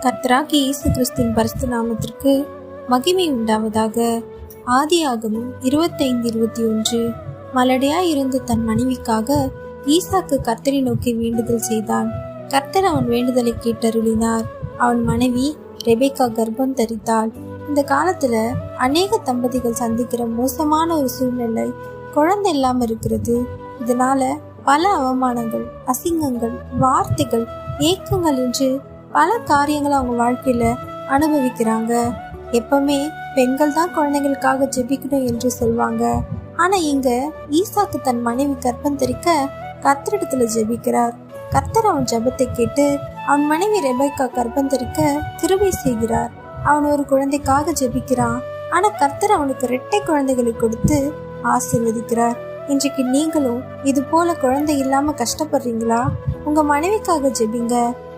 கர்த்தராகி இயேசு கிறிஸ்துவின் பரிசு நாமத்திற்கு மகிமை உண்டாவதாக. ஆதியாகமம் இருபத்தைந்து இருபத்தி ஒன்று. மலடையாய் இருந்து தன் மனைவிக்காக ஈசாக்கு கர்த்தரை நோக்கி வேண்டுதல் செய்தான். கர்த்தர் அவன் வேண்டுதலை கேட்டருளினார். அவன் மனைவி ரெபேக்கா கர்ப்பம் தரித்தாள். இந்த காலத்துல அநேக தம்பதிகள் சந்திக்கிற மோசமான ஒரு சூழ்நிலை குழந்தை இல்லாம இருக்கிறது. இதனால பல அவமானங்கள் அசிங்கங்கள் வார்த்தைகள் ஏக்கங்கள் என்று பல காரியங்களை அவங்க வாழ்க்கையில அனுபவிக்கிறாங்க. எப்பவுமே பெண்கள் தான் குழந்தைகளுக்காக ஜெபிக்கணும் என்று சொல்வாங்க. ஆனா இங்க ஈசாக்கு தன் மனைவி கற்பம் தெரிக்க கர்த்தரிடத்தில் ஜெபிக்கிறார். கர்த்தர் அவன் ஜெபத்தை கேட்டு அவன் மனைவி ரெபைக்கா கர்ப்பம் தெரிக்க கிருபை செய்கிறார். அவன் ஒரு குழந்தைக்காக ஜெபிக்கிறான். ஆனா கர்த்தர் அவனுக்கு இரட்டை குழந்தைகளை கொடுத்து ஆசீர்வதிக்கிறார். இன்றைக்கு நீங்களும் இது போல குழந்தை இல்லாம கஷ்டப்படுறீங்களா? உங்க மனைவிக்காக ஜெபிங்க.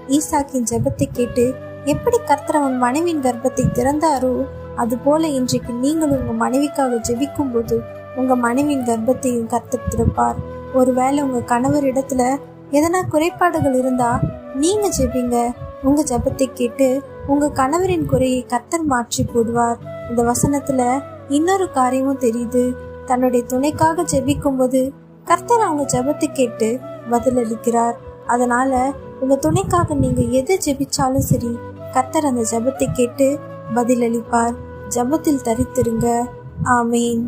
ஈசாக்கின் ஜெபத்தை கேட்டு எப்படி கர்த்தர் அவன் மனைவியின் கர்ப்பத்தை திறந்தாரோ அதுபோல இன்றைக்கு நீங்களும் உங்க மனைவிக்காக ஜெபிக்கும் போது உங்க மனைவியின் கர்ப்பத்தையும் கர்த்தர் திறப்பார். ஒருவேளை உங்க கணவர் இடத்துல எதனா குறைபாடுகள் இருந்தா நீங்க ஜெபிங்க. உங்க ஜெபத்தை கேட்டு உங்க கணவரின் குறையை கர்த்தர் மாற்றி போடுவார். இந்த வசனத்துல இன்னொரு காரியமும் தெரியுது. தன்னுடைய துணைக்காக ஜெபிக்கும் போது கர்த்தர் அவங்க ஜெபத்தை கேட்டு பதிலளிக்கிறார். அதனால உங்க துணைக்காக நீங்க எது ஜெபிச்சாலும் சரி கத்தர் அந்த ஜெபத்தை கேட்டு பதிலளிப்பார். ஜெபத்தில் தரித்திருங்க. ஆமேன்.